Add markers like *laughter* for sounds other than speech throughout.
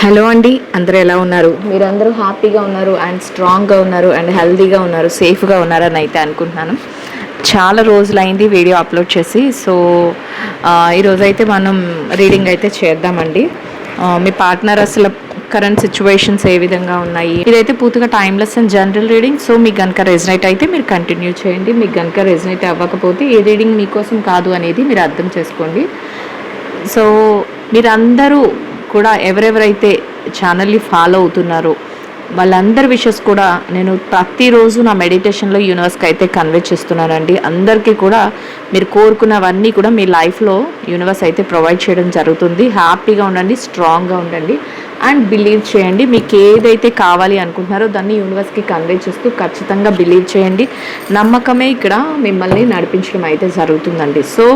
Hello అండి అందరూ ఎలా ఉన్నారు? మీరందరూ హ్యాపీగా ఉన్నారు అండ్ స్ట్రాంగ్గా ఉన్నారు అండ్ హెల్దీగా ఉన్నారు సేఫ్గా ఉన్నారని అయితే అనుకుంటున్నాను. చాలా రోజులైంది వీడియో అప్లోడ్ చేసి సో ఈరోజు అయితే మనం రీడింగ్ అయితే చేద్దామండి. మీ పార్ట్నర్ అసలు కరెంట్ సిచ్యువేషన్స్ ఏ విధంగా ఉన్నాయి? ఇదైతే పూర్తిగా timeless and general reading so మీకు కనుక రెజినేట్ అయితే మీరు కంటిన్యూ చేయండి. మీకు కనుక రెజినేట్ అవ్వకపోతే ఏ రీడింగ్ మీకోసం కాదు అనేది మీరు అర్థం చేసుకోండి. సో మీరందరూ కూడా ఎవరెవరైతే ఛానల్ని ఫాలో అవుతున్నారో వాళ్ళందరి విషెస్ కూడా నేను ప్రతిరోజు నా మెడిటేషన్లో యూనివర్స్కి అయితే కన్వే చేస్తున్నానండి. అందరికీ కూడా మీరు కోరుకున్నవన్నీ కూడా మీ లైఫ్లో యూనివర్స్ అయితే ప్రొవైడ్ చేయడం జరుగుతుంది. హ్యాపీగా ఉండండి స్ట్రాంగ్గా ఉండండి అండ్ బిలీవ్ చేయండి. మీకు ఏదైతే కావాలి అనుకుంటున్నారో దాన్ని యూనివర్స్కి కన్వే చేస్తూ ఖచ్చితంగా బిలీవ్ చేయండి. నమ్మకమే ఇక్కడ మిమ్మల్ని నడిపించడం అయితే జరుగుతుందండి. సో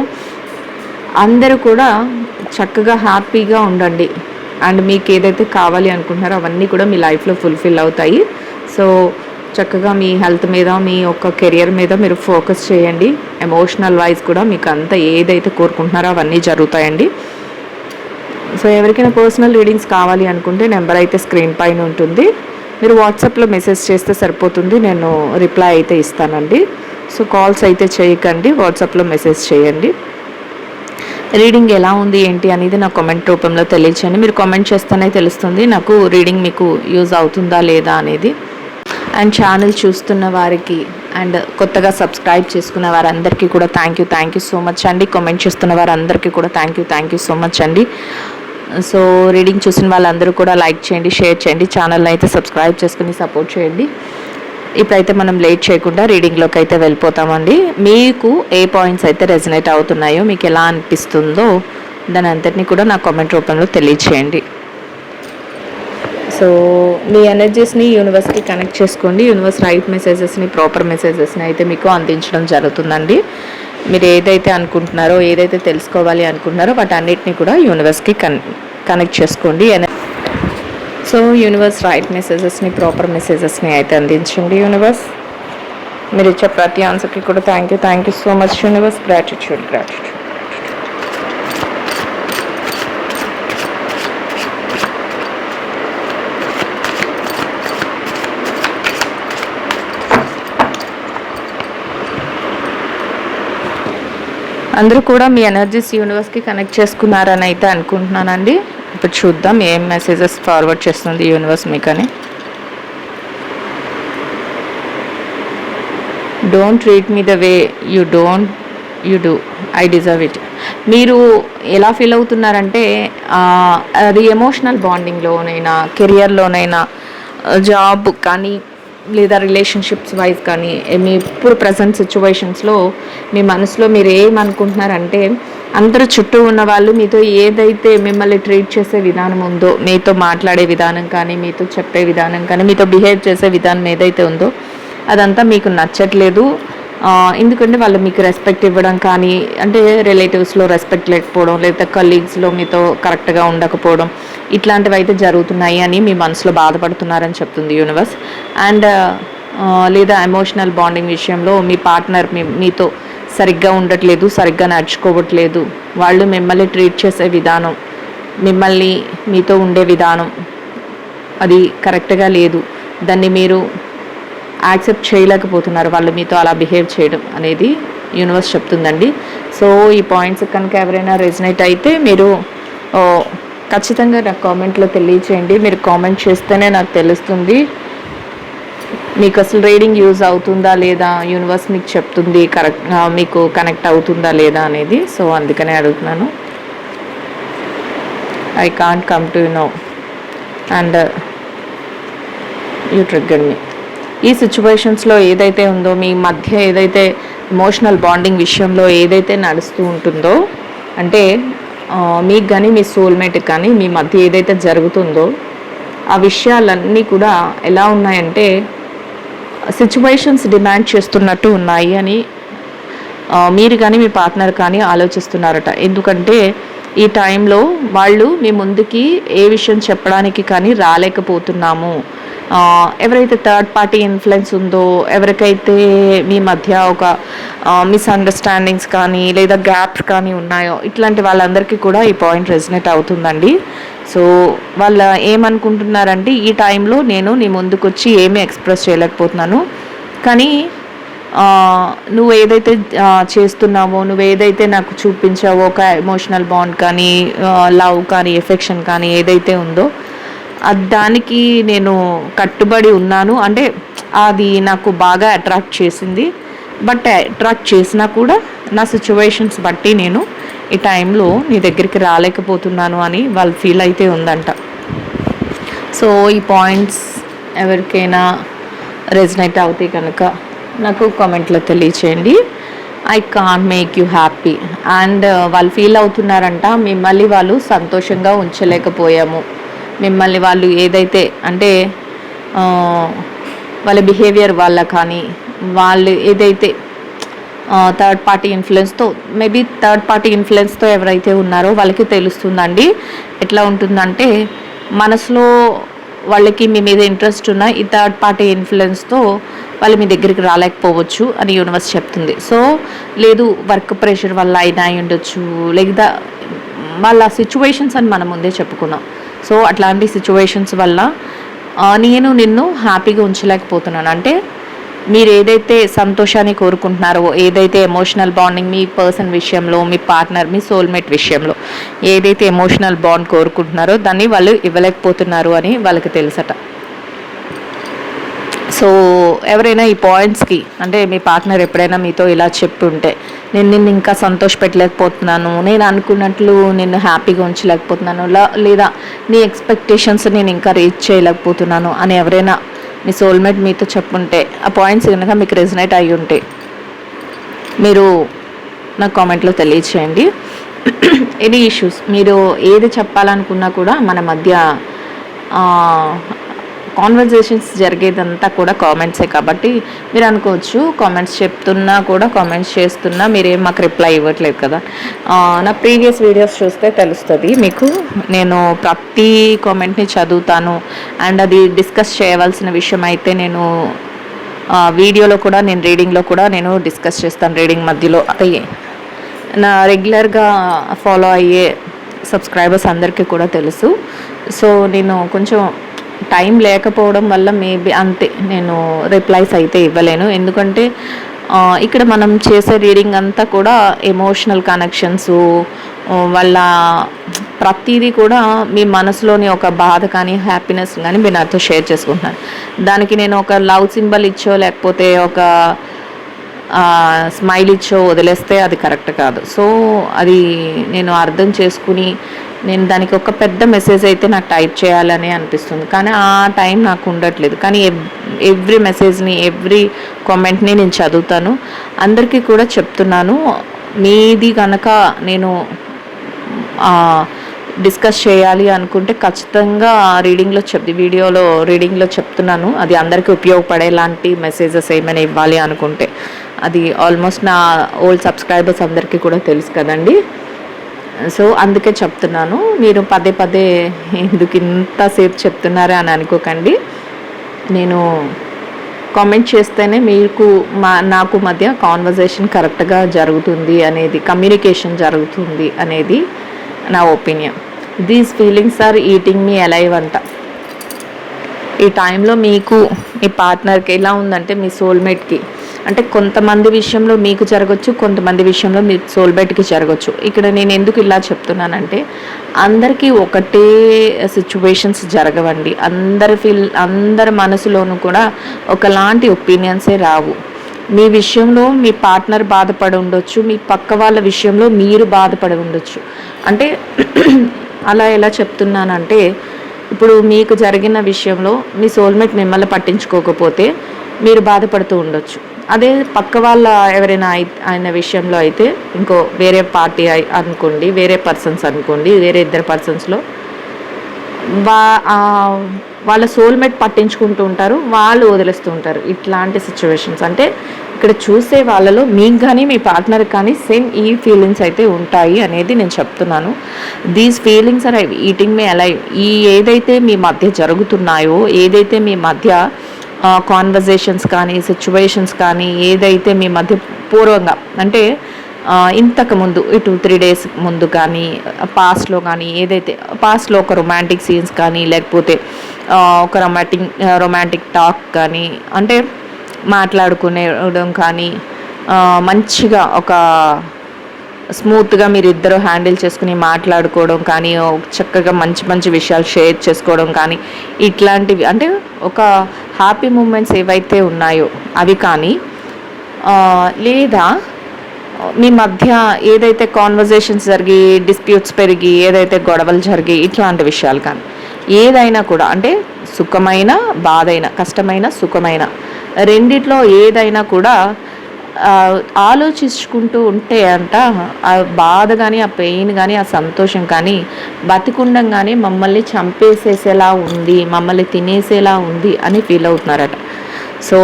అందరూ కూడా చక్కగా హ్యాపీగా ఉండండి. అండ్ మీకు ఏదైతే కావాలి అనుకుంటున్నారో అవన్నీ కూడా మీ లైఫ్లో ఫుల్ఫిల్ అవుతాయి. సో చక్కగా మీ హెల్త్ మీద మీ యొక్క కెరియర్ మీద మీరు ఫోకస్ చేయండి. ఎమోషనల్ వైజ్ కూడా మీకు అంతా ఏదైతే కోరుకుంటున్నారో అవన్నీ జరుగుతాయండి. సో ఎవరికైనా పర్సనల్ రీడింగ్స్ కావాలి అనుకుంటే నెంబర్ అయితే స్క్రీన్ పైన ఉంటుంది. మీరు వాట్సాప్లో మెసేజ్ చేస్తే సరిపోతుంది. నేను రిప్లై అయితే ఇస్తానండి. సో కాల్స్ అయితే చేయకండి. వాట్సాప్లో మెసేజ్ చేయండి. రీడింగ్ ఎలా ఉంది ఏంటి అనేది నా కామెంట్ రూపంలో తెలియచేయండి. మీరు కామెంట్ చేస్తేనే తెలుస్తుంది నాకు రీడింగ్ మీకు యూజ్ అవుతుందా లేదా అనేది. అండ్ ఛానల్ చూస్తున్న వారికి అండ్ కొత్తగా సబ్స్క్రైబ్ చేసుకున్న వారందరికీ కూడా thank you thank you so much అండి. కామెంట్ చేస్తున్న వారందరికీ కూడా thank you thank you so much అండి. సో రీడింగ్ చూసిన వాళ్ళందరూ కూడా లైక్ చేయండి షేర్ చేయండి. ఛానల్ని అయితే సబ్స్క్రైబ్ చేసుకుని సపోర్ట్ చేయండి. ఇప్పుడైతే మనం లేట్ చేయకుండా రీడింగ్లోకి అయితే వెళ్ళిపోతామండి. మీకు ఏ పాయింట్స్ అయితే రెజనేట్ అవుతున్నాయో మీకు ఎలా అనిపిస్తుందో దాని అంతటిని కూడా నా కామెంట్ రూపంలో తెలియచేయండి. సో మీ ఎనర్జీస్ని యూనివర్స్కి కనెక్ట్ చేసుకోండి. యూనివర్స్ రైట్ మెసేజెస్ని ప్రాపర్ మెసేజెస్ని అయితే మీకు అందించడం జరుగుతుందండి. మీరు ఏదైతే అనుకుంటున్నారో ఏదైతే తెలుసుకోవాలి అనుకుంటున్నారో వాటన్నిటిని కూడా యూనివర్స్కి కన్ కనెక్ట్ చేసుకోండి. ఎన- సో యూనివర్స్ రైట్ మెసేజెస్ని ప్రాపర్ మెసేజెస్ని అయితే అందించండి యూనివర్స్ మీరు ఇచ్చే ప్రతి ఆన్సర్కి కూడా thank you thank you so much universe gratitude gratitude అందరూ కూడా మీ ఎనర్జీస్ యూనివర్స్కి కనెక్ట్ చేసుకున్నారని అయితే అనుకుంటున్నానండి. ఇప్పుడు చూద్దాం ఏం మెసేజెస్ ఫార్వర్డ్ చేస్తుంది universe మీకని. Don't treat me the way you don't you do I deserve it మీరు ఎలా ఫీల్ అవుతున్నారంటే అది ఎమోషనల్ బాండింగ్లోనైనా కెరియర్లోనైనా జాబ్ కానీ లేదా రిలేషన్షిప్స్ వైజ్ కానీ మీ ఇప్పుడు ప్రజెంట్ సిచ్యువేషన్స్లో మీ మనసులో మీరు ఏమనుకుంటున్నారంటే అందరూ చుట్టూ ఉన్న వాళ్ళు మీతో ఏదైతే మిమ్మల్ని ట్రీట్ చేసే విధానం ఉందో మీతో మాట్లాడే విధానం కానీ మీతో చెప్పే విధానం కానీ మీతో బిహేవ్ చేసే విధానం ఏదైతే ఉందో అదంతా మీకు నచ్చట్లేదు. ఎందుకంటే వాళ్ళు మీకు రెస్పెక్ట్ ఇవ్వడం కానీ అంటే రిలేటివ్స్లో రెస్పెక్ట్ లేకపోవడం లేదా కలీగ్స్లో మీతో కరెక్ట్గా ఉండకపోవడం ఇట్లాంటివి అయితే జరుగుతున్నాయి అని మీ మనసులో బాధపడుతున్నారని చెప్తుంది యూనివర్స్ అండ్ లేదా ఎమోషనల్ బాండింగ్ విషయంలో మీ పార్ట్నర్ మీ మీతో సరిగ్గా ఉండట్లేదు సరిగ్గా నడుచుకోవట్లేదు. వాళ్ళు మిమ్మల్ని ట్రీట్ చేసే విధానం మిమ్మల్ని మీతో ఉండే విధానం అది కరెక్ట్గా లేదు. దాన్ని మీరు యాక్సెప్ట్ చేయలేకపోతున్నారు వాళ్ళు మీతో అలా బిహేవ్ చేయడం అనేది యూనివర్స్ చెప్తుందండి. సో ఈ పాయింట్స్ కనుక ఎవరైనా రెజినేట్ అయితే మీరు ఖచ్చితంగా నాకు కామెంట్లో తెలియచేయండి. మీరు కామెంట్ చేస్తేనే నాకు తెలుస్తుంది. మీకు అసలు రీడింగ్ యూజ్ అవుతుందా లేదా? యూనివర్స్ మీకు చెప్తుంది కరెక్ట్ మీకు కనెక్ట్ అవుతుందా లేదా అనేది. సో అందుకనే అడుగుతున్నాను. I can't come to know. And you trigger me. ఈ సిచ్యువేషన్స్లో ఏదైతే ఉందో మీ మధ్య ఏదైతే ఎమోషనల్ బాండింగ్ విషయంలో ఏదైతే నడుస్తూ ఉంటుందో అంటే మీకు కానీ మీ సోల్మేట్కి కానీ మీ మధ్య ఏదైతే జరుగుతుందో ఆ విషయాలన్నీ కూడా ఎలా ఉన్నాయంటే సిచ్యువేషన్స్ డిమాండ్ చేస్తున్నట్టు ఉన్నాయి అని మీరు కానీ మీ పార్ట్నర్ కానీ ఆలోచిస్తున్నారట. ఎందుకంటే ఈ టైంలో వాళ్ళు మీ ముందుకి ఏ విషయం చెప్పడానికి కానీ రాలేకపోతున్నాము. ఎవరైతే థర్డ్ పార్టీ ఇన్ఫ్లుయెన్స్ ఉందో ఎవరికైతే మీ మధ్య ఒక మిస్అండర్స్టాండింగ్స్ కానీ లేదా గ్యాప్స్ కానీ ఉన్నాయో ఇట్లాంటి వాళ్ళందరికీ కూడా ఈ పాయింట్ రెజినేట్ అవుతుందండి. సో వాళ్ళు ఏమనుకుంటున్నారంటే ఈ టైంలో నేను నీ ముందుకు వచ్చి ఏమీ ఎక్స్ప్రెస్ చేయలేకపోతున్నాను. కానీ నువ్వు ఏదైతే చేస్తున్నావో నువ్వు ఏదైతే నాకు చూపించావో ఒక ఎమోషనల్ బాండ్ కానీ లవ్ కానీ ఎఫెక్షన్ కానీ ఏదైతే ఉందో అది దానికి నేను కట్టుబడి ఉన్నాను. అంటే అది నాకు బాగా అట్రాక్ట్ చేసింది. బట్ అట్రాక్ట్ చేసినా కూడా నా సిచ్యువేషన్స్ బట్టి నేను ఈ టైంలో నీ దగ్గరికి రాలేకపోతున్నాను అని వాళ్ళు ఫీల్ అయితే ఉందంట. సో ఈ పాయింట్స్ ఎవరికైనా రెజినేట్ అవుతాయి కనుక నాకు కామెంట్లో తెలియచేయండి. I can make you happy and వాళ్ళు ఫీల్ అవుతున్నారంట మిమ్మల్ని వాళ్ళు సంతోషంగా ఉంచలేకపోయాము. మిమ్మల్ని వాళ్ళు ఏదైతే అంటే uh, వాళ్ళ బిహేవియర్ వల్ల కానీ వాళ్ళు ఏదైతే థర్డ్ పార్టీ ఇన్ఫ్లుయెన్స్తో మేబీ థర్డ్ పార్టీ ఇన్ఫ్లుయెన్స్తో ఎవరైతే ఉన్నారో వాళ్ళకి తెలుస్తుందండి. ఎట్లా ఉంటుందంటే మనసులో వాళ్ళకి మీ మీద ఇంట్రెస్ట్ ఉన్న ఈ థర్డ్ పార్టీ ఇన్ఫ్లుయెన్స్తో వాళ్ళు మీ దగ్గరికి రాలేకపోవచ్చు అని యూనివర్స్ చెప్తుంది. సో లేదు వర్క్ ప్రెషర్ వల్ల అయినా అయి ఉండొచ్చు లేదా వాళ్ళ సిచ్యువేషన్స్ అని మనం ముందే చెప్పుకున్నాం. సో అట్లాంటి సిచ్యువేషన్స్ వల్ల నేను నిన్ను హ్యాపీగా ఉంచలేకపోతున్నాను. అంటే మీరు ఏదైతే సంతోషాన్ని కోరుకుంటున్నారో ఏదైతే ఎమోషనల్ బాండింగ్ మీ పర్సన్ విషయంలో మీ పార్ట్నర్ మీ సోల్మేట్ విషయంలో ఏదైతే ఎమోషనల్ బాండ్ కోరుకుంటున్నారో దాన్ని వాళ్ళు ఇవ్వలేకపోతున్నారు అని వాళ్ళకి తెలుసట. సో ఎవరైనా ఈ పాయింట్స్కి అంటే మీ పార్ట్నర్ ఎప్పుడైనా మీతో ఇలా చెప్పి ఉంటే నేను నిన్ను ఇంకా సంతోష పెట్టలేకపోతున్నాను నేను అనుకున్నట్లు నిన్ను హ్యాపీగా ఉంచలేకపోతున్నాను లేదా నీ ఎక్స్పెక్టేషన్స్ నేను ఇంకా రీచ్ చేయలేకపోతున్నాను అని ఎవరైనా మీ సోల్మేట్ మీతో చెప్పుంటే ఆ పాయింట్స్ కనుక మీకు రెజినేట్ అయ్యి ఉంటే మీరు నాకు కామెంట్లో తెలియచేయండి. *clears throat* ఎనీ ఇష్యూస్ మీరు ఏది చెప్పాలనుకున్నా కూడా మన మధ్య కాన్వర్జేషన్స్ జరిగేదంతా కూడా కామెంట్సే కాబట్టి మీరు అనుకోవచ్చు కామెంట్స్ చెప్తున్నా కూడా కామెంట్స్ చేస్తున్నా మీరేం మాకు రిప్లై ఇవ్వట్లేదు కదా. నా ప్రీవియస్ వీడియోస్ చూస్తే తెలుస్తుంది మీకు నేను ప్రతి కామెంట్ని చదువుతాను అండ్ అది డిస్కస్ చేయవలసిన విషయం అయితే నేను వీడియోలో కూడా నేను రీడింగ్లో కూడా నేను డిస్కస్ చేస్తాను రీడింగ్ మధ్యలో. అయితే నా రెగ్యులర్గా ఫాలో అయ్యే సబ్స్క్రైబర్స్ అందరికీ కూడా తెలుసు. సో నేను కొంచెం టైం లేకపోవడం వల్ల మేబీ అంతే నేను రిప్లైస్ అయితే ఇవ్వలేను. ఎందుకంటే ఇక్కడ మనం చేసే రీడింగ్ అంతా కూడా ఎమోషనల్ కనెక్షన్స్ వాళ్ళ ప్రతిదీ కూడా మీ మనసులోని ఒక బాధ కానీ హ్యాపీనెస్ కానీ మీరు నాతో షేర్ చేసుకుంటున్నాను దానికి నేను ఒక లవ్ సింబల్ ఇచ్చో లేకపోతే ఒక స్మైల్ ఇచ్చో వదిలేస్తే అది కరెక్ట్ కాదు. సో అది నేను అర్థం చేసుకుని నేను దానికి ఒక పెద్ద మెసేజ్ అయితే నాకు టైప్ చేయాలని అనిపిస్తుంది. కానీ ఆ టైం నాకు ఉండట్లేదు. కానీ ఎవ్రీ మెసేజ్ని ఎవ్రీ కామెంట్ని నేను చదువుతాను. అందరికీ కూడా చెప్తున్నాను. మీది కనుక నేను డిస్కస్ చేయాలి అనుకుంటే ఖచ్చితంగా రీడింగ్లో చెప్ వీడియోలో రీడింగ్లో చెప్తున్నాను. అది అందరికీ ఉపయోగపడేలాంటి మెసేజెస్ ఏమైనా ఇవ్వాలి అనుకుంటే. అది ఆల్మోస్ట్ నా ఓల్డ్ సబ్స్క్రైబర్స్ అందరికీ కూడా తెలుసు కదండి. సో అందుకే చెప్తున్నాను మీరు పదే పదే ఎందుకు ఇంతసేపు చెప్తున్నారా అని అనుకోకండి. నేను కామెంట్ చేస్తేనే మీకు మా నాకు మధ్య కాన్వర్జేషన్ కరెక్ట్గా జరుగుతుంది అనేది కమ్యూనికేషన్ జరుగుతుంది అనేది నా opinion these feelings are eating me alive అంట. ఈ టైంలో మీకు మీ పార్ట్నర్కి ఎలా ఉందంటే మీ సోల్మేట్కి అంటే కొంతమంది విషయంలో మీకు జరగచ్చు కొంతమంది విషయంలో మీ సోల్మేట్కి జరగచ్చు. ఇక్కడ నేను ఎందుకు ఇలా చెప్తున్నానంటే అందరికీ ఒకటే సిచ్యువేషన్స్ జరగవండి. అందరి ఫీల్ అందరి మనసులోనూ కూడా ఒకలాంటి ఒపీనియన్సే రావు. మీ విషయంలో మీ పార్ట్నర్ బాధపడి ఉండొచ్చు మీ పక్క వాళ్ళ విషయంలో మీరు బాధపడి ఉండొచ్చు. అంటే *clears throat* అలా ఎలా చెప్తున్నానంటే ఇప్పుడు మీకు జరిగిన విషయంలో మీ సోల్మేట్ మిమ్మల్ని పట్టించుకోకపోతే మీరు బాధపడుతూ ఉండొచ్చు. అదే పక్క వాళ్ళ ఎవరైనా ఆయన విషయంలో అయితే ఇంకో వేరే పార్టీ అయి- అనుకోండి వేరే పర్సన్స్ అనుకోండి వేరే ఇద్దరు పర్సన్స్లో వా వాళ్ళ సోల్మేట్ పట్టించుకుంటూ ఉంటారు వాళ్ళు వదిలేస్తూ ఉంటారు ఇట్లాంటి సిచ్యువేషన్స్ అంటే ఇక్కడ చూసే వాళ్ళలో మీకు కానీ మీ పార్ట్నర్ కానీ సేమ్ ఈ ఫీలింగ్స్ అయితే ఉంటాయి అనేది నేను చెప్తున్నాను. These feelings are eating me alive ఈ ఏదైతే మీ మధ్య జరుగుతున్నాయో ఏదైతే మీ మధ్య కాన్వర్జేషన్స్ కానీ సిచ్యువేషన్స్ కానీ ఏదైతే మీ మధ్య పూర్వంగా అంటే ఇంతకు ముందు ఈ టూ త్రీ డేస్ ముందు కానీ పాస్ట్లో కానీ ఏదైతే పాస్ట్లో ఒక రొమాంటిక్ సీన్స్ కానీ లేకపోతే ఒక రొమాంటిక్ రొమాంటిక్ టాక్ కానీ అంటే మాట్లాడుకునేడం కానీ మంచిగా ఒక స్మూత్గా మీరు ఇద్దరు హ్యాండిల్ చేసుకుని మాట్లాడుకోవడం కానీ చక్కగా మంచి మంచి విషయాలు షేర్ చేసుకోవడం కానీ ఇట్లాంటివి అంటే ఒక హ్యాపీ మూమెంట్స్ ఏవైతే ఉన్నాయో అవి కానీ లేదా మీ మధ్య ఏదైతే కాన్వర్జేషన్స్ జరిగి డిస్ప్యూట్స్ పెరిగి ఏదైతే గొడవలు జరిగి ఇట్లాంటి విషయాలు కానీ ఏదైనా కూడా అంటే సుఖమైన బాధైన కష్టమైన సుఖమైన రెండిట్లో ఏదైనా కూడా ఆలోచించుకుంటూ ఉంటే అంట ఆ బాధ కానీ ఆ పెయిన్ కానీ ఆ సంతోషం కానీ బతికుండంగానే మమ్మల్ని చంపేసేసేలా ఉంది మమ్మల్ని తినేసేలా ఉంది అని ఫీల్ అవుతున్నారట. సో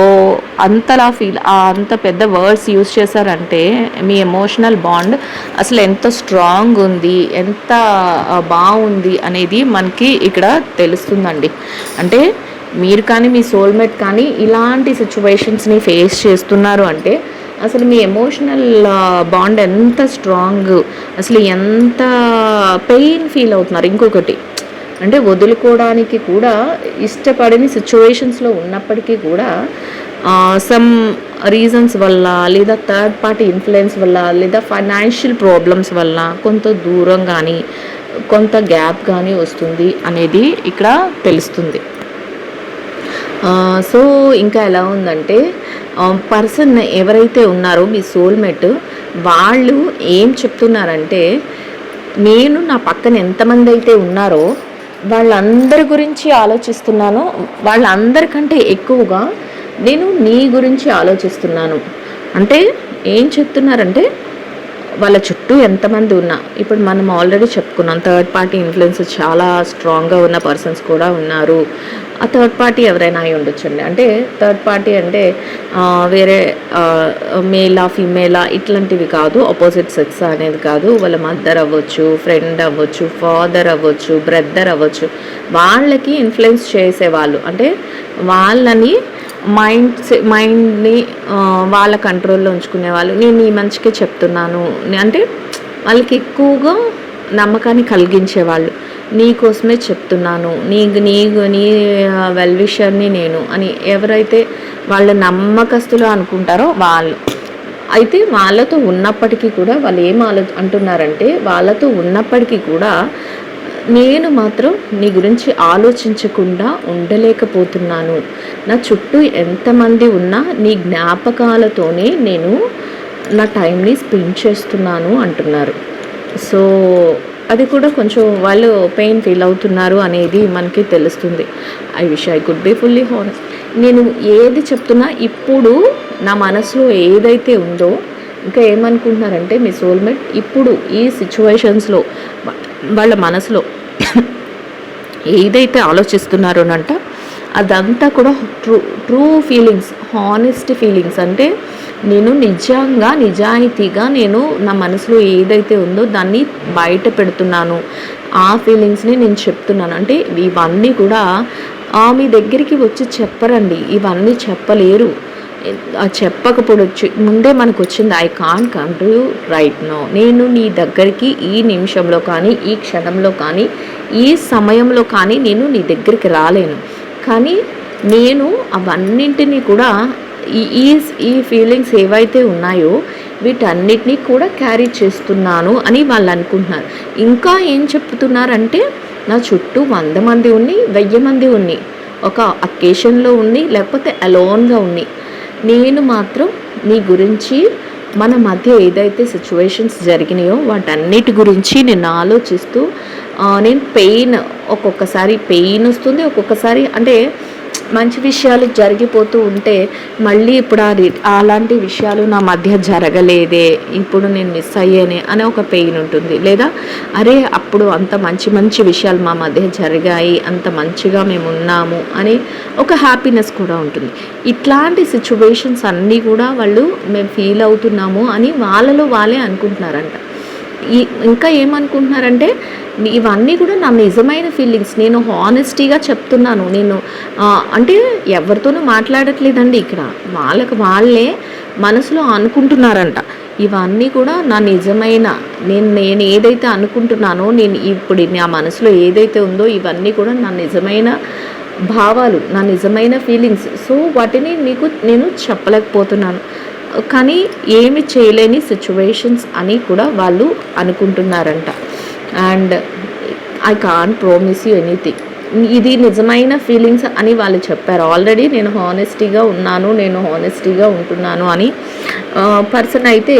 అంతలా ఫీల్ అంత పెద్ద వర్డ్స్ యూజ్ చేశారంటే మీ ఎమోషనల్ బాండ్ అసలు ఎంత స్ట్రాంగ్ ఉంది ఎంత బాగుంది అనేది మనకి ఇక్కడ తెలుస్తుందండి. అంటే మీరు కానీ మీ సోల్మేట్ కానీ ఇలాంటి సిచ్యువేషన్స్ని ఫేస్ చేస్తున్నారు అంటే అసలు మీ ఎమోషనల్ బాండ్ ఎంత స్ట్రాంగ్ అసలు ఎంత పెయిన్ ఫీల్ అవుతున్నారు? ఇంకొకటి అంటే వదులుకోవడానికి కూడా ఇష్టపడని సిచ్యువేషన్స్లో ఉన్నప్పటికీ కూడా సమ్ రీజన్స్ వల్ల లేదా థర్డ్ పార్టీ ఇన్ఫ్లుయెన్స్ వల్ల లేదా ఫైనాన్షియల్ ప్రాబ్లమ్స్ వల్ల కొంత దూరం కానీ కొంత గ్యాప్ కానీ వస్తుంది అనేది ఇక్కడ తెలుస్తుంది. సో ఇంకా ఎలా ఉందంటే పర్సన్ ఎవరైతే ఉన్నారో మీ సోల్మేట్ వాళ్ళు ఏం చెప్తున్నారంటే నేను నా పక్కన ఎంతమంది అయితే ఉన్నారో వాళ్ళందరి గురించి ఆలోచిస్తున్నాను. వాళ్ళందరికంటే ఎక్కువగా నేను నీ గురించి ఆలోచిస్తున్నాను. అంటే ఏం చెప్తున్నారంటే వాళ్ళ చుట్టూ ఎంతమంది ఉన్నా ఇప్పుడు మనం ఆల్రెడీ చెప్పుకున్నాం థర్డ్ పార్టీ ఇన్ఫ్లుయెన్స్ చాలా స్ట్రాంగ్గా ఉన్న పర్సన్స్ కూడా ఉన్నారు. ఆ థర్డ్ పార్టీ ఎవరైనా అయి ఉండొచ్చండి. అంటే థర్డ్ పార్టీ అంటే వేరే మేలా ఫీమేలా ఇట్లాంటివి కాదు. ఆపోజిట్ సెక్స్ అనేది కాదు. వాళ్ళ మదర్ అవ్వచ్చు ఫ్రెండ్ అవ్వచ్చు ఫాదర్ అవ్వచ్చు బ్రదర్ అవ్వచ్చు. వాళ్ళకి ఇన్ఫ్లుయెన్స్ చేసేవాళ్ళు. అంటే వాళ్ళని మైండ్ మైండ్ని వాళ్ళ కంట్రోల్లో ఉంచుకునే వాళ్ళు నేను ఈ మంచికే చెప్తున్నాను. అంటే వాళ్ళకి ఎక్కువగా నమ్మకాన్ని కలిగించేవాళ్ళు. నీ కోసమే చెప్తున్నాను. నీ నీ నీ వెల్విషర్ని నేను అని ఎవరైతే వాళ్ళ నమ్మకస్తులు అనుకుంటారో వాళ్ళు. అయితే వాళ్ళతో ఉన్నప్పటికీ కూడా వాళ్ళు ఏం ఆలో అంటున్నారంటే వాళ్ళతో ఉన్నప్పటికీ కూడా నేను మాత్రం నీ గురించి ఆలోచించకుండా ఉండలేకపోతున్నాను. నా చుట్టూ ఎంతమంది ఉన్నా నీ జ్ఞాపకాలతోనే నేను నా టైంని స్పెండ్ చేస్తున్నాను అంటున్నారు. సో అది కూడా కొంచెం వాళ్ళు పెయిన్ ఫీల్ అవుతున్నారు అనేది మనకి తెలుస్తుంది. I wish I could be fully honest నేను ఏది చెప్తున్నా ఇప్పుడు నా మనసులో ఏదైతే ఉందో ఇంకా ఏమనుకుంటున్నారంటే మీ సోల్మేట్ ఇప్పుడు ఈ సిచ్యువేషన్స్లో వాళ్ళ మనసులో ఏదైతే ఆలోచిస్తున్నారోనంట అదంతా కూడా true true feelings honest feelings అంటే నేను నిజంగా నిజాయితీగా నేను నా మనసులో ఏదైతే ఉందో దాన్ని బయట పెడుతున్నాను. ఆ ఫీలింగ్స్ని నేను చెప్తున్నాను. అంటే ఇవన్నీ కూడా ఆ, మీ దగ్గరికి వచ్చి చెప్పరండి. ఇవన్నీ చెప్పలేరు. చెప్పకపోవచ్చు ముందే మనకు వచ్చింది I can come to you right no నేను నీ దగ్గరికి ఈ నిమిషంలో కానీ ఈ క్షణంలో కానీ ఈ సమయంలో కానీ నేను నీ దగ్గరికి రాలేను. కానీ నేను అవన్నింటినీ కూడా ఈ ఈ ఈ ఫీలింగ్స్ ఏవైతే ఉన్నాయో వీటన్నిటినీ కూడా క్యారీ చేస్తున్నాను అని వాళ్ళు అనుకుంటున్నారు. ఇంకా ఏం చెప్తున్నారంటే నా చుట్టూ వంద మంది ఉన్ని వెయ్యి మంది ఉన్ని ఒక అకేషన్లో ఉన్ని లేకపోతే అలోన్గా ఉన్ని. నేను మాత్రం నీ గురించి మన మధ్య ఏదైతే సిచ్యువేషన్స్ జరిగినాయో వాటన్నిటి గురించి నేను ఆలోచిస్తూ నేను పెయిన్ ఒక్కొక్కసారి పెయిన్ వస్తుంది ఒక్కొక్కసారి అంటే మంచి విషయాలు జరిగిపోతూ ఉంటే మళ్ళీ ఇప్పుడు అది అలాంటి విషయాలు నా మధ్య జరగలేదే ఇప్పుడు నేను మిస్ అయ్యానే అనే ఒక పెయిన్ ఉంటుంది. లేదా అరే అప్పుడు అంత మంచి మంచి విషయాలు మా మధ్య జరిగాయి అంత మంచిగా మేము ఉన్నాము అని ఒక హ్యాపీనెస్ కూడా ఉంటుంది. ఇట్లాంటి సిచ్యువేషన్స్ అన్నీ కూడా వాళ్ళు మేము ఫీల్ అవుతున్నాము అని వాళ్ళలో వాళ్ళే అనుకుంటున్నారంట. ఇంకా ఏమనుకుంటున్నారంటే ఇవన్నీ కూడా నా నిజమైన ఫీలింగ్స్ నేను హానెస్టీగా చెప్తున్నాను. నేను అంటే ఎవరితోనూ మాట్లాడట్లేదండి ఇక్కడ. వాళ్ళకి వాళ్ళే మనసులో అనుకుంటున్నారంట. ఇవన్నీ కూడా నా నిజమైన నేను నేను ఏదైతే అనుకుంటున్నానో నేను ఇప్పుడు నా మనసులో ఏదైతే ఉందో ఇవన్నీ కూడా నా నిజమైన భావాలు నా నిజమైన ఫీలింగ్స్ సో వాటిని మీకు నేను చెప్పలేకపోతున్నాను. కానీ ఏమి చేయలేని సిచ్యువేషన్స్ అని కూడా వాళ్ళు అనుకుంటున్నారంట. And I can promise you anything ఇది నిజమైన ఫీలింగ్స్ అని వాళ్ళు చెప్పారు. ఆల్రెడీ నేను హానెస్టీగా ఉన్నాను నేను హానెస్టీగా ఉంటున్నాను అని పర్సన్ అయితే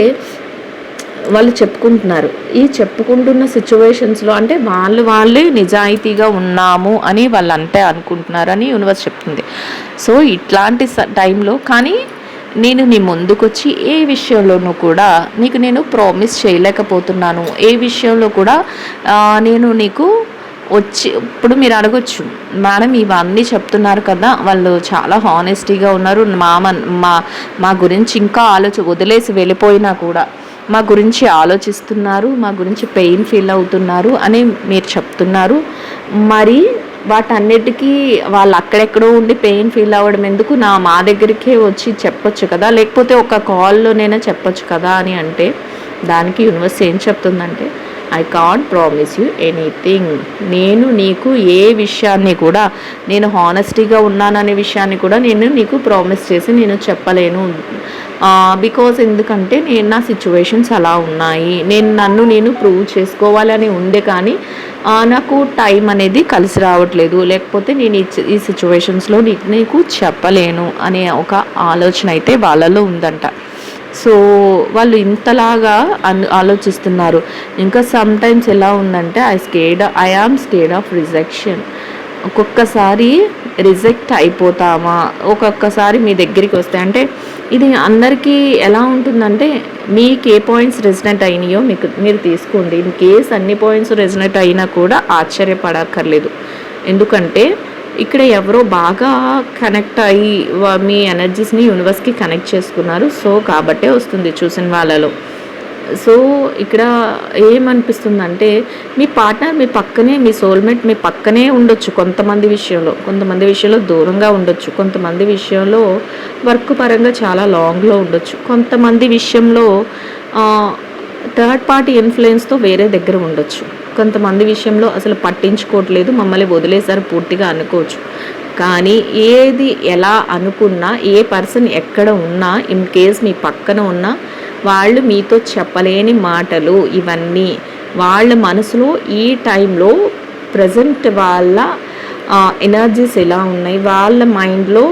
వాళ్ళు చెప్పుకుంటున్నారు. ఈ చెప్పుకుంటున్న సిచ్యువేషన్స్లో అంటే వాళ్ళు వాళ్ళే నిజాయితీగా ఉన్నాము అని వాళ్ళు అంటే అనుకుంటున్నారని యూనివర్స్ చెప్తుంది. సో ఇట్లాంటి టైంలో కానీ నేను నీ ముందుకొచ్చి ఏ విషయంలోనూ కూడా నీకు నేను ప్రామిస్ చేయలేకపోతున్నాను. ఏ విషయంలో కూడా నేను నీకు వచ్చి ఇప్పుడు మీరు అడగొచ్చు. మేడం ఇవన్నీ చెప్తున్నారు కదా వాళ్ళు చాలా హానెస్టీగా ఉన్నారు. మా మా మా గురించి ఇంకా ఆలోచన వదిలేసి వెళ్ళిపోయినా కూడా మా గురించి ఆలోచిస్తున్నారు మా గురించి పెయిన్ ఫీల్ అవుతున్నారు అని మీరు చెప్తున్నారు. మరి వాటన్నిటికీ వాళ్ళు అక్కడెక్కడో ఉండి పెయిన్ ఫీల్ అవ్వడం ఎందుకు? నా మా దగ్గరికే వచ్చి చెప్పొచ్చు కదా? లేకపోతే ఒక కాల్లోనైనా చెప్పొచ్చు కదా అని అంటే దానికి యూనివర్స్ ఏం చెప్తుందంటే I can't promise you anything నేను నీకు ఏ విషయాన్ని కూడా నేను హానెస్టీగా ఉన్నాననే విషయాన్ని కూడా నేను నీకు ప్రామిస్ చేసి నేను చెప్పలేను. బికాజ్ ఎందుకంటే నేను నా సిచ్యువేషన్స్ అలా ఉన్నాయి. నేను నన్ను నేను ప్రూవ్ చేసుకోవాలని ఉండే కానీ నాకు టైం అనేది కలిసి రావట్లేదు. లేకపోతే నేను ఈ ఈ సిచ్యువేషన్స్లో నీకు నీకు చెప్పలేను అనే ఒక ఆలోచన అయితే వాళ్ళలో ఉందంట. సో వాళ్ళు ఇంతలాగా అన్ ఆలోచిస్తున్నారు. ఇంకా సమ్ టైమ్స్ ఎలా ఉందంటే I scared I am scared of rejection ఒక్కొక్కసారి రిజెక్ట్ అయిపోతామా? ఒక్కొక్కసారి మీ దగ్గరికి వస్తే అంటే ఇది అందరికీ ఎలా ఉంటుందంటే మీకు ఏ పాయింట్స్ రెసినెంట్ అయినాయో మీకు మీరు తీసుకోండి. ఇన్ కేస్ అన్ని పాయింట్స్ రెసినెంట్ అయినా కూడా ఆశ్చర్యపడక్కర్లేదు. ఎందుకంటే ఇక్కడ ఎవరో బాగా కనెక్ట్ అయ్యి మీ ఎనర్జీస్ని యూనివర్స్కి కనెక్ట్ చేసుకున్నారు. సో కాబట్టే వస్తుంది చూసిన వాళ్ళలో. సో ఇక్కడ ఏమనిపిస్తుందంటే మీ పార్ట్నర్ మీ పక్కనే మీ సోల్మేట్ మీ పక్కనే ఉండొచ్చు కొంతమంది విషయంలో. కొంతమంది విషయంలో దూరంగా ఉండొచ్చు. కొంతమంది విషయంలో వర్క్ పరంగా చాలా లాంగ్లో ఉండొచ్చు. కొంతమంది విషయంలో థర్డ్ పార్టీ ఇన్ఫ్లుయెన్స్తో వేరే దగ్గర ఉండొచ్చు. కొంతమంది విషయంలో అసలు పట్టించుకోవట్లేదు మమ్మల్ని వదిలేశారు పూర్తిగా అనుకోవచ్చు. కానీ ఏది ఎలా అనుకున్నా ఏ పర్సన్ ఎక్కడ ఉన్నా ఇన్ కేస్ మీ పక్కన ఉన్నా వాళ్ళు మీతో చెప్పలేని మాటలు ఇవన్నీ వాళ్ళ మనసులో ఈ టైంలో ప్రజెంట్ వాళ్ళ ఎనర్జీస్ ఎలా ఉన్నాయి వాళ్ళ మైండ్లో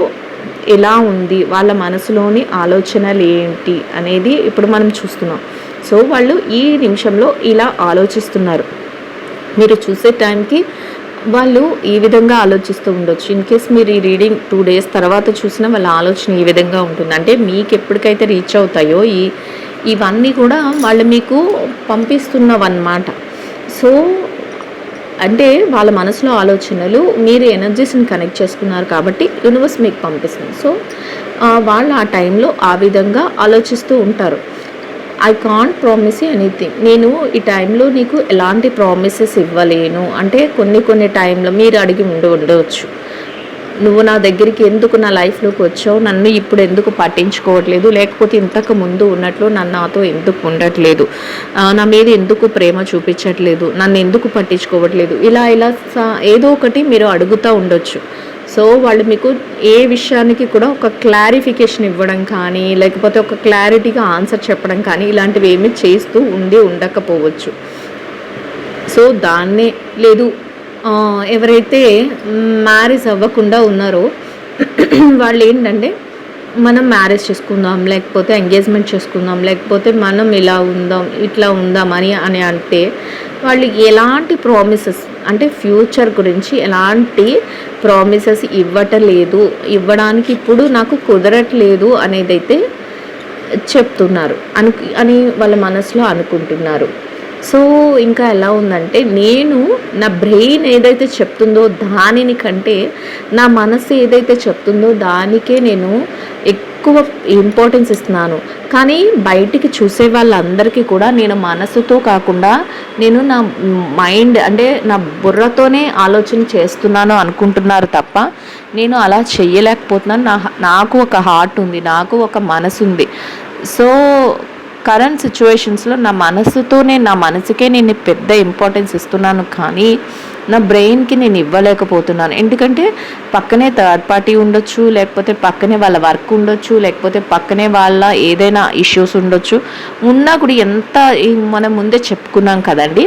ఎలా ఉంది వాళ్ళ మనసులోని ఆలోచనలు ఏంటి అనేది ఇప్పుడు మనం చూస్తున్నాం. సో వాళ్ళు ఈ నిమిషంలో ఇలా ఆలోచిస్తున్నారు. మీరు చూసే టైంకి వాళ్ళు ఈ విధంగా ఆలోచిస్తూ ఉండొచ్చు. ఇన్ కేస్ మీరు ఈ రీడింగ్ టూ డేస్ తర్వాత చూసినా వాళ్ళ ఆలోచన ఈ విధంగా ఉంటుంది. అంటే మీకు ఎప్పటికైతే రీచ్ అవుతాయో ఈ ఇవన్నీ కూడా వాళ్ళు మీకు పంపిస్తున్నవన్నమాట. సో అంటే వాళ్ళ మనసులో ఆలోచనలు మీరు ఎనర్జీస్ని కనెక్ట్ చేసుకున్నారు కాబట్టి యూనివర్స్ మీకు పంపిస్తుంది. సో వాళ్ళు ఆ టైంలో ఆ విధంగా ఆలోచిస్తూ ఉంటారు. ఐ కాంట్ ప్రామిస్ ఎనీథింగ్ నేను ఈ టైంలో నీకు ఎలాంటి ప్రామిసెస్ ఇవ్వలేను. అంటే కొన్ని కొన్ని టైంలో మీరు అడిగి ఉండి ఉండవచ్చు. నువ్వు నా దగ్గరికి ఎందుకు నా లైఫ్లోకి వచ్చావు? నన్ను ఇప్పుడు ఎందుకు పట్టించుకోవట్లేదు? లేకపోతే ఇంతకు ముందు ఉన్నట్లు నన్ను నాతో ఎందుకు ఉండట్లేదు? నా మీద ఎందుకు ప్రేమ చూపించట్లేదు? నన్ను ఎందుకు పట్టించుకోవట్లేదు? ఇలా ఇలా ఏదో ఒకటి మీరు అడుగుతూ ఉండొచ్చు. సో వాళ్ళు మీకు ఏ విషయానికి కూడా ఒక క్లారిఫికేషన్ ఇవ్వడం కానీ లేకపోతే ఒక క్లారిటీగా ఆన్సర్ చెప్పడం కానీ ఇలాంటివి ఏమి చేస్తూ ఉండి ఉండకపోవచ్చు. సో దాన్నే లేదు ఎవరైతే మ్యారేజ్ అవ్వకుండా ఉన్నారో వాళ్ళు ఏంటంటే మనం మ్యారేజ్ చేసుకుందాం లేకపోతే ఎంగేజ్మెంట్ చేసుకుందాం లేకపోతే మనం ఇలా ఉందాం ఇట్లా ఉందామని అని అంటే వాళ్ళు ఎలాంటి ప్రామిసెస్ అంటే ఫ్యూచర్ గురించి ఎలాంటి ప్రామిసెస్ ఇవ్వటలేదు. ఇవ్వడానికి ఇప్పుడు నాకు కుదరట్లేదు అనేది అయితే చెప్తున్నారు. అను అని వాళ్ళ మనసులో అనుకుంటున్నారు. సో ఇంకా ఎలా ఉందంటే నేను నా బ్రెయిన్ ఏదైతే చెప్తుందో దానిని కంటే నా మనసు ఏదైతే చెప్తుందో దానికే నేను ఎక్కువ ఇంపార్టెన్స్ ఇస్తున్నాను. కానీ బయటికి చూసే వాళ్ళందరికీ కూడా నేను మనసుతో కాకుండా నేను నా మైండ్ అంటే నా బుర్రతోనే ఆలోచన చేస్తున్నాను అనుకుంటున్నారు తప్ప నేను అలా చేయలేకపోతున్నాను నా నాకు ఒక హార్ట్ ఉంది నాకు ఒక మనసు ఉంది. సో కరెంట్ సిచ్యువేషన్స్లో నా మనసుతోనే నా మనసుకే నేను పెద్ద ఇంపార్టెన్స్ ఇస్తున్నాను. కానీ నా బ్రెయిన్కి నేను ఇవ్వలేకపోతున్నాను. ఎందుకంటే పక్కనే థర్డ్ పార్టీ ఉండొచ్చు లేకపోతే పక్కనే వాళ్ళ వర్క్ ఉండొచ్చు లేకపోతే పక్కనే వాళ్ళ ఏదైనా ఇష్యూస్ ఉండొచ్చు. ఉన్నా కూడా ఎంత మనం ముందే చెప్పుకున్నాం కదండి.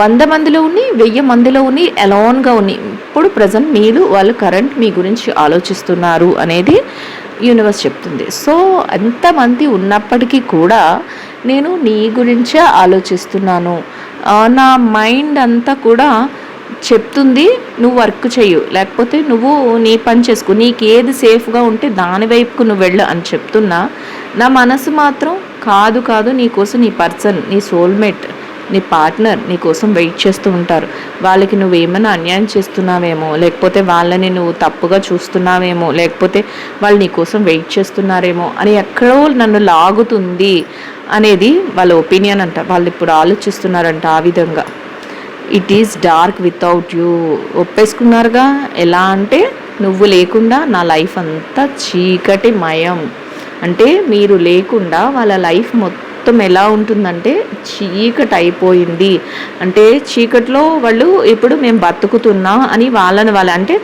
వంద మందిలో ఉన్ని వెయ్యి మందిలో ఉన్ని అలోన్గా ఉన్ని. ఇప్పుడు ప్రజెంట్ మీరు వాళ్ళు కరెంట్ మీ గురించి ఆలోచిస్తున్నారు అనేది యూనివర్స్ చెప్తుంది. సో అంతమంది ఉన్నప్పటికీ కూడా నేను నీ గురించే ఆలోచిస్తున్నాను. నా మైండ్ అంతా కూడా చెప్తుంది నువ్వు వర్క్ చెయ్యు. లేకపోతే నువ్వు నీ పని చేసుకో. నీకు ఏది సేఫ్గా ఉంటే దాని వైపుకు నువ్వు వెళ్ళు అని చెప్తున్నా. నా మనసు మాత్రం కాదు కాదు నీకోసం నీ పర్సన్ నీ సోల్మేట్ నీ పార్ట్నర్ నీ కోసం వెయిట్ చేస్తూ ఉంటారు. వాళ్ళకి నువ్వు ఏమైనా అన్యాయం చేస్తున్నావేమో లేకపోతే వాళ్ళని నువ్వు తప్పుగా చూస్తున్నావేమో లేకపోతే వాళ్ళు నీ కోసం వెయిట్ చేస్తున్నారేమో అని ఎక్కడో నన్ను లాగుతుంది అనేది వాళ్ళ ఒపీనియన్ అంట. వాళ్ళు ఇప్పుడు ఆలోచిస్తున్నారంట ఆ విధంగా. It is dark without you ఒప్పేసుకున్నారుగా? ఎలా అంటే నువ్వు లేకుండా నా లైఫ్ అంతా చీకటి మయం. అంటే మీరు లేకుండా వాళ్ళ లైఫ్ మొత్తం ఎలా ఉంటుందంటే చీకటి అయిపోయింది. అంటే చీకట్లో వాళ్ళు ఇప్పుడు మేము బతుకుతున్నాం అని వాళ్ళని వాళ్ళ అంటే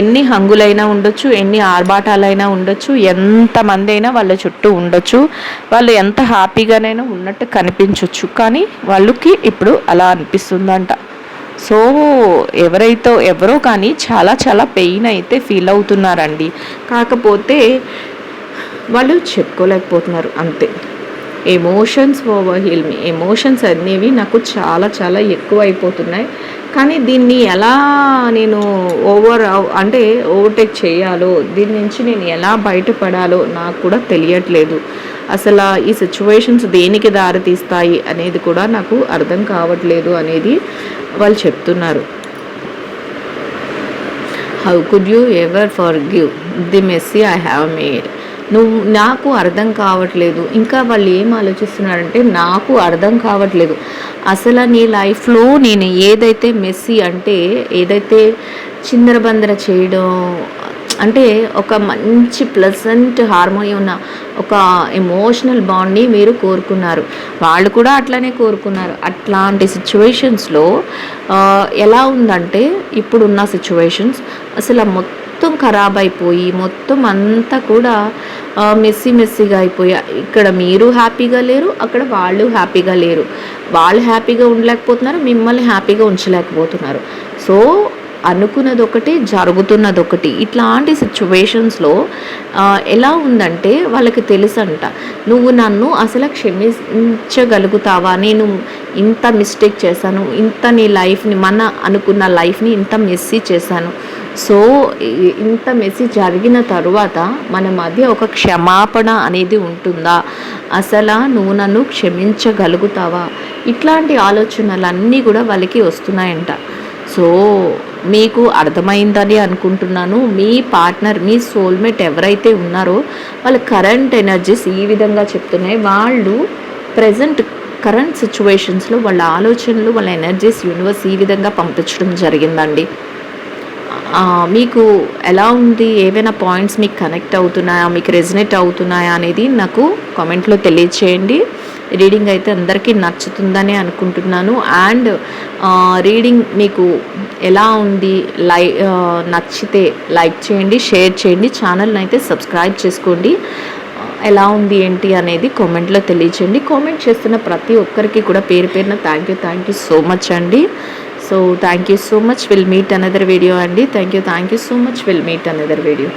ఎన్ని హంగులైనా ఉండొచ్చు ఎన్ని ఆర్భాటాలైనా ఉండొచ్చు ఎంతమంది అయినా వాళ్ళ చుట్టూ ఉండొచ్చు వాళ్ళు ఎంత హ్యాపీగానైనా ఉన్నట్టు కనిపించవచ్చు కానీ వాళ్ళకి ఇప్పుడు అలా అనిపిస్తుందంట. సో ఎవరైతే ఎవరో కానీ చాలా చాలా పెయిన్ అయితే ఫీల్ అవుతున్నారండి. కాకపోతే వాళ్ళు చెప్పుకోలేకపోతున్నారు అంతే. ఎమోషన్స్ ఓవర్ హిల్ మీ ఎమోషన్స్ అనేవి నాకు చాలా చాలా ఎక్కువ అయిపోతున్నాయి కానీ దీన్ని ఎలా నేను ఓవర్ అంటే ఓవర్టేక్ చేయాలో దీని నుంచి నేను ఎలా బయటపడాలో నాకు కూడా తెలియట్లేదు. అసలు ఈ సిచ్యువేషన్స్ దేనికి దారితీస్తాయి అనేది కూడా నాకు అర్థం కావట్లేదు అనేది వాళ్ళు చెప్తున్నారు. How could you ever forgive the messy I have made నువ్వు నాకు అర్థం కావట్లేదు. ఇంకా వాళ్ళు ఏం ఆలోచిస్తున్నారంటే నాకు అర్థం కావట్లేదు. అసలు నీ లైఫ్లో నేను ఏదైతే మెస్సీ అంటే ఏదైతే చిందరబందర చేయడం అంటే ఒక మంచి ప్లసెంట్ హార్మోని ఉన్న ఒక ఎమోషనల్ బాండ్ని మీరు కోరుకున్నారు. వాళ్ళు కూడా అట్లానే కోరుకున్నారు. అట్లాంటి సిచ్యువేషన్స్లో ఎలా ఉందంటే ఇప్పుడున్న సిచ్యువేషన్స్ అసలు మొత్తం ఖరాబ్ అయిపోయి మొత్తం అంతా కూడా మెస్సీ మెస్సీగా అయిపోయా ఇక్కడ మీరు హ్యాపీగా లేరు అక్కడ వాళ్ళు హ్యాపీగా లేరు. వాళ్ళు హ్యాపీగా ఉండలేకపోతున్నారు మిమ్మల్ని హ్యాపీగా ఉంచలేకపోతున్నారు. సో అనుకున్నది ఒకటి జరుగుతున్నది ఒకటి ఇట్లాంటి సిచ్యువేషన్స్లో ఎలా ఉందంటే వాళ్ళకి తెలుసంట నువ్వు నన్ను అసలు క్షమించగలుగుతావా? నేను ఇంత మిస్టేక్ చేశాను ఇంత నీ లైఫ్ని మన అనుకున్న లైఫ్ని ఇంత మెస్సీ చేశాను. సో ఇంత మెస్సీ జరిగిన తరువాత మన మధ్య ఒక క్షమాపణ అనేది ఉంటుందా? అసలు నువ్వు నన్ను క్షమించగలుగుతావా? ఇట్లాంటి ఆలోచనలన్నీ కూడా వాళ్ళకి వస్తున్నాయంట. సో మీకు అర్థమైందని అనుకుంటున్నాను. మీ పార్ట్నర్ మీ సోల్మేట్ ఎవరైతే ఉన్నారో వాళ్ళ కరెంట్ ఎనర్జీస్ ఈ విధంగా చెప్తున్నాయి. వాళ్ళు ప్రజెంట్ కరెంట్ సిచ్యువేషన్స్లో వాళ్ళ ఆలోచనలు వాళ్ళ ఎనర్జీస్ యూనివర్స్ ఈ విధంగా పంపించడం జరిగిందండి. మీకు ఎలా ఉంది? ఏవైనా పాయింట్స్ మీకు కనెక్ట్ అవుతున్నాయా? మీకు రెజినేట్ అవుతున్నాయా అనేది నాకు కామెంట్లో తెలియచేయండి. రీడింగ్ అయితే అందరికీ నచ్చుతుందని అనుకుంటున్నాను. అండ్ రీడింగ్ మీకు ఎలా ఉంది లై నచ్చితే లైక్ చేయండి షేర్ చేయండి ఛానల్ని అయితే సబ్స్క్రైబ్ చేసుకోండి. ఎలా ఉంది ఏంటి అనేది కామెంట్లో తెలియచేయండి. కామెంట్ చేస్తున్న ప్రతి ఒక్కరికి కూడా పేరు పేరున thank you thank you so much అండి. So thank you so much will meet another video అండి. Thank you thank you so much will meet another video